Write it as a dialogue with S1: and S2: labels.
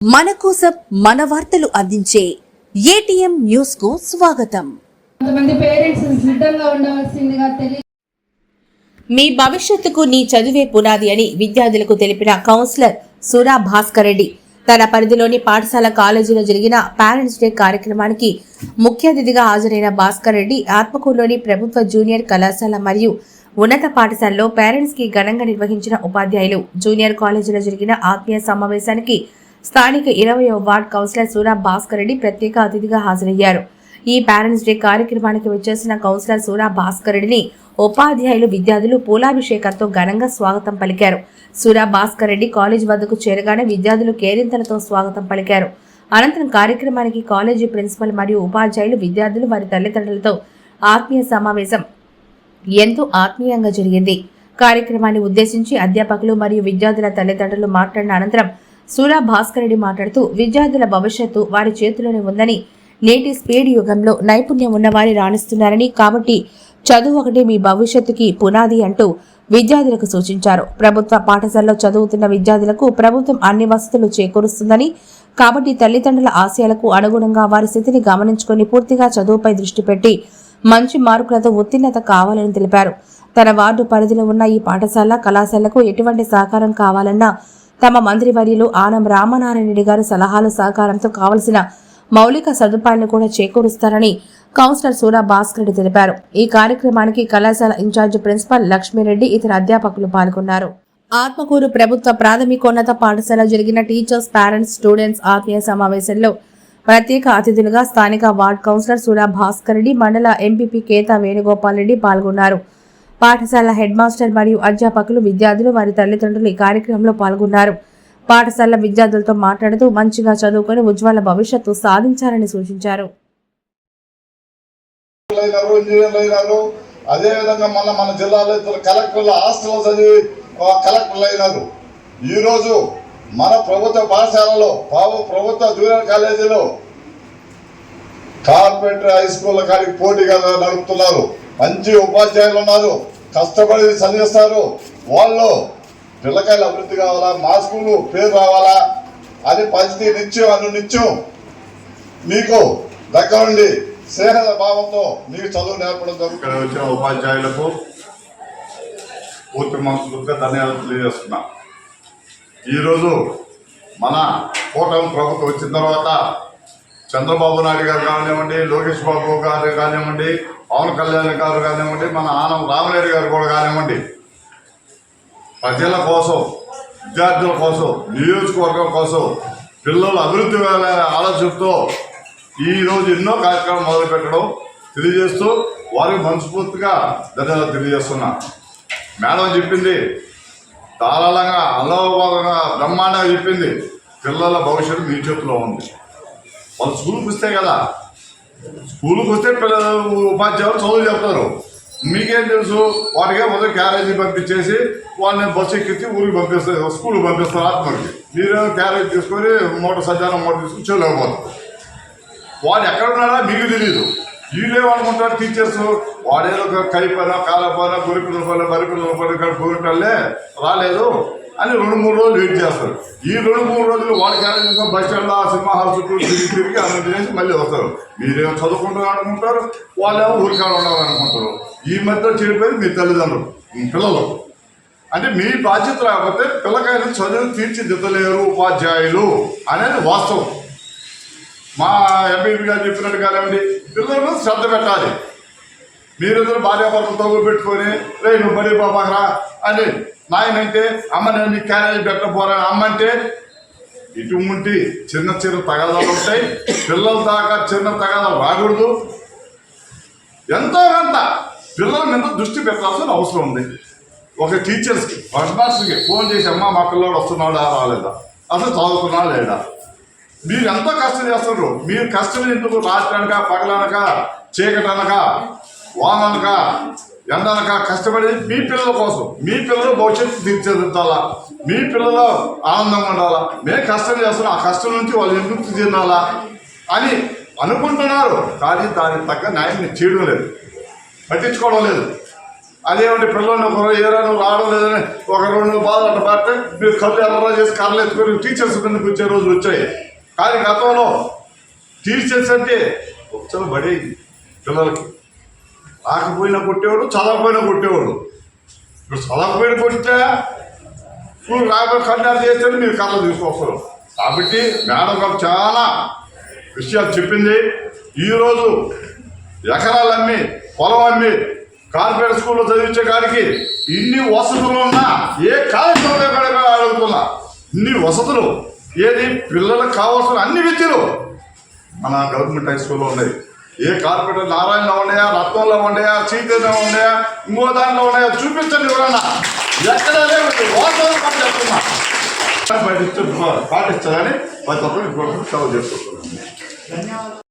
S1: మన కోసం మన వార్తలు అందించే ఏటీఎం న్యూస్కు స్వాగతం.
S2: కొంతమంది పేరెంట్స్ సిద్ధంగా ఉండవలసిందిగా తెలియ
S1: మీ భవిష్యత్తుకు నీ చదువే పునాది అని విద్యార్థులకు తెలిపిన కౌన్సిలర్ సురా భాస్కర్ రెడ్డి తన పరిధిలోని పాఠశాల కాలేజీలో జరిగిన పేరెంట్స్ డే కార్యక్రమానికి ముఖ్య అతిథిగా హాజరైన భాస్కర్ రెడ్డి ఆత్మకూరులోని ప్రభుత్వ జూనియర్ కళాశాల మరియు ఉన్నత పాఠశాలలో పేరెంట్స్కి ఘనంగా నిర్వహించిన ఉపాధ్యాయులు. జూనియర్ కాలేజీలో జరిగిన ఆత్మీయ సమావేశానికి స్థానిక ఇరవయో వార్డ్ కౌన్సిలర్ సూరా భాస్కర్ రెడ్డి ప్రత్యేక అతిథిగా హాజరయ్యారు. ఈ పేరెంట్స్ డే కార్యక్రమానికి వచ్చేసిన కౌన్సిలర్ సూరా భాస్కర్ రెడ్డిని ఉపాధ్యాయులు విద్యార్థులు పూలాభిషేకంతో ఘనంగా స్వాగతం పలికారు. సూరా భాస్కర్ రెడ్డి కాలేజ్ వద్దకు చేరగానే విద్యార్థులు కేరింతలతో స్వాగతం పలికారు. అనంతరం కార్యక్రమానికి కాలేజీ ప్రిన్సిపల్ మరియు ఉపాధ్యాయులు విద్యార్థులు వారి తల్లిదండ్రులతో ఆత్మీయ సమావేశం ఎంతో ఆత్మీయంగా జరిగింది. కార్యక్రమాన్ని ఉద్దేశించి అధ్యాపకులు మరియు విద్యార్థుల తల్లిదండ్రులు మాట్లాడిన అనంతరం సూరా భాస్కర్ రెడ్డి మాట్లాడుతూ విద్యార్థుల భవిష్యత్తు వారి చేతిలోనే ఉందని నేటి స్పీడ్ యుగంలో నైపుణ్యం ఉన్నవారి రాణిస్తున్నారని కాబట్టి చదువు ఒకటి మీ భవిష్యత్తుకి పునాది అంటూ విద్యార్థులకు సూచించారు. ప్రభుత్వ పాఠశాలలో చదువుతున్న విద్యార్థులకు ప్రభుత్వం అన్ని వసతులు చేకూరుస్తుందని కాబట్టి తల్లిదండ్రుల ఆశయాలకు అనుగుణంగా వారి స్థితిని గమనించుకొని పూర్తిగా చదువుపై దృష్టి పెట్టి మంచి మార్కులతో ఉత్తీర్ణత కావాలని తెలిపారు. తన వార్డు పరిధిలో ఉన్న ఈ పాఠశాల కళాశాలకు ఎటువంటి సహకారం కావాలన్నా తమ మంత్రివర్యులు ఆనం రామనారాయణ రెడ్డి గారు సలహాలు సహకారంతో కావలసిన మౌలిక సదుపాయాలను కూడా చేకూరుస్తారని కౌన్సిలర్ సూరా భాస్కర్ రెడ్డి తెలిపారు. ఈ కార్యక్రమానికి కళాశాల ఇన్ఛార్జ్ ప్రిన్సిపల్ లక్ష్మీరెడ్డి ఇతర అధ్యాపకులు పాల్గొన్నారు. ఆత్మకూరు ప్రభుత్వ ప్రాథమికోన్నత పాఠశాల జరిగిన టీచర్స్ పేరెంట్స్ స్టూడెంట్స్ ఆత్మీయ సమావేశంలో ప్రత్యేక అతిథులుగా స్థానిక వార్డ్ కౌన్సిలర్ సూరా భాస్కర్ రెడ్డి మండల ఎంపీపీ కేతా వేణుగోపాల్ రెడ్డి పాల్గొన్నారు. పాఠశాల హెడ్ మాస్టర్ మరియు అధ్యాపకులు విద్యార్థులు వారి తల్లిదండ్రులు ఈ కార్యక్రమంలో పాల్గొన్నారు. పాఠశాల విద్యార్థులతో మాట్లాడుతూ మంచిగా చదువుకొని ఉజ్వల భవిష్యత్తు సాధించాలని సూచించారు.
S3: మన మన జిల్లాలో హాస్టల్ చదివి కలెక్టర్లు అయినారు. ఈరోజు మన ప్రభుత్వ పాఠశాలలో బాబు ప్రభుత్వ జూనియర్ కాలేజీలో కార్పొరేటర్ హై స్కూల్ కానీ పోటీగా నడుపుతున్నారు. మంచి ఉపాధ్యాయులు ఉన్నారు. కష్టపడి చదివిస్తారు. వాళ్ళు పిల్లకాయలు అభివృద్ధి కావాలా? మా స్కూలు పేరు రావాలా? అని పరిస్థితి నిత్యం అను నిత్యం మీకు దగ్గర ఉండి స్నేహ భావంతో మీకు చదువు నేర్పడం జరుగుతుంది. ఇక్కడ వచ్చిన ఉపాధ్యాయులకు పూర్తి మనసులుగా ధన్యవాదాలు తెలియజేస్తున్నా. ఈరోజు మన కూటమి ప్రభుత్వం వచ్చిన తర్వాత చంద్రబాబు నాయుడు గారు కానివ్వండి లోకేష్ బాబు గారు కానివ్వండి పవన్ కళ్యాణ్ గారు కానివ్వండి మన ఆనం రామరెడ్డి గారు కూడా కానివ్వండి ప్రజల కోసం విద్యార్థుల కోసం నియోజకవర్గం కోసం పిల్లల అభివృద్ధి ఆలోచనతో ఈ రోజు ఎన్నో కార్యక్రమాలు మొదలుపెట్టడం తెలియజేస్తూ వారికి మనస్ఫూర్తిగా ధన్యవాదాలు తెలియజేస్తున్నా. మేడం చెప్పింది ధారాళంగా అలోపాతంగా బ్రహ్మాండంగా చెప్పింది. పిల్లల భవిష్యత్తు మీ చేతిలో ఉంది. వాళ్ళు స్కూల్కి వస్తే కదా. స్కూల్కి వస్తే పిల్లలు ఉపాధ్యాయులు చదువు చెప్తారు. మీకేం తెలుసు? వాటికే మొదటి క్యారేజీ పంపించేసి వాళ్ళని బస్సు ఎక్కించి ఊరికి పంపిస్తారు స్కూల్కి పంపిస్తారు ఆత్మకి. మీరేమో క్యారేజ్ తీసుకొని మోటార్ సజ్జానం మోటార్ తీసుకుని చెల్లకపోతారు వాడు ఎక్కడ ఉన్నాడో మీకు తెలియదు వీళ్ళేమనుకుంటారు టీచర్స్ వాడేదో కలిపోయినా కాలపోయినా గురిపిల్ల పోయినా బరిపిల్ల పోయినా పోయినట్లే రాలేదు. అని రెండు మూడు రోజులు వెయిట్ చేస్తారు. ఈ రెండు మూడు రోజులు వాడి క్యారేజ్ బస్ స్టాండ్ ఆ సినిమా హాల్ చుట్టూ తిరిగి తిరిగి అన్నం తినేసి మళ్ళీ వస్తారు. మీరేమో చదువుకుంటారు అనుకుంటారు వాళ్ళేమో ఊరికాడ ఉండాలి అనుకుంటారు ఈ మధ్య చెడిపోయి మీ తల్లిదండ్రులు. మీ పిల్లలు. అంటే మీ బాధ్యత రాకపోతే పిల్లకాయలు చదువు తీర్చిదిద్దలేరు ఉపాధ్యాయులు అనేది వాస్తవం. మా ఎంపీ గారు చెప్పినట్టు కానివ్వండి పిల్లల మీద శ్రద్ధ పెట్టాలి. మీరిద్దరు భార్యాభర్తలు తగులు పెట్టుకొని రే నువ్వు బడి బాబాకరా అని నాయనంటే అమ్మ నేను నీ క్యారేజ్ పెట్టబోరా అమ్మ అంటే ఇటువంటి చిన్న చిన్న తగాదాలు ఉంటాయి పిల్లల దాకా చిన్న తగాదాలు రాకూడదు. ఎంతో కొంత పిల్లల మీద దృష్టి పెట్టాల్సిన అవసరం ఉంది. ఒక టీచర్స్కి హెడ్ మాస్టర్కి ఫోన్ చేసి అమ్మ మా పిల్లోడు వస్తున్నాడా రాలేదా? అసలు చదువుతున్నా లేదా మీరు ఎంతో కష్టం చేస్తున్నారు మీరు కష్టం ఎందుకు? రాత్రి అనక పగలనక చీకటనక వాననక ఎండనక కష్టపడి మీ పిల్లల కోసం మీ పిల్లలు భవిష్యత్తు తీర్చిదిద్దాలా? మీ పిల్లలు ఆనందంగా ఉండాలా? మేము కష్టం చేస్తున్నాం. ఆ కష్టం నుంచి వాళ్ళు ఎందుకు తినాలా అని అనుకుంటున్నారు. కానీ దానికి తగ్గ న్యాయం నేను చేయడం లేదు. పట్టించుకోవడం లేదు. అదేమంటే పిల్లల్ని ఒక ఏరా నువ్వు రావడం లేదని ఒక రెండు బాధలు అట్ట పడితే మీరు కళ్ళు ఎర్ర చేసి కర్రలు ఎత్తుకొని టీచర్స్ కిందకి వచ్చే రోజులు వచ్చాయి. కానీ గతంలో టీచర్స్ అంటే ఒకసారి బడి పిల్లలకి రాకపోయినా కొట్టేవాడు చదవకపోయినా కొట్టేవాడు. ఇప్పుడు చదవకపోయినా కొట్టే స్కూల్ రాకపోయి కళ్యాణం చేస్తే మీరు కళ్ళు తీసుకొస్తారు కాబట్టి మేడం గారు చాలా విషయాలు చెప్పింది. ఈరోజు ఎకరాలు అమ్మి పొలం అమ్మి కార్పొరేట్ స్కూల్లో చదివించే కాడికి ఇన్ని వసతులు ఉన్నా ఏ కాలేజీలో కూడా అడుగుతున్నా. ఇన్ని వసతులు ఏది పిల్లలకు కావాల్సిన అన్ని విద్యలు మన గవర్నమెంట్ హై స్కూల్లో ఉన్నాయి ఏ కార్పొరేటర్ నారాయణలో ఉన్నాయా రత్నంలో ఉన్నాయా చీకటిలో ఉన్నాయా ఇంకో దానిలో ఉన్నాయా చూపించండి ఎవరన్నా ఎక్కడ చెప్తున్నా పాటిస్తారు ప్రతి ఒక్కరు ఒక్కరికి సెలవు చేసుకుంటున్నాను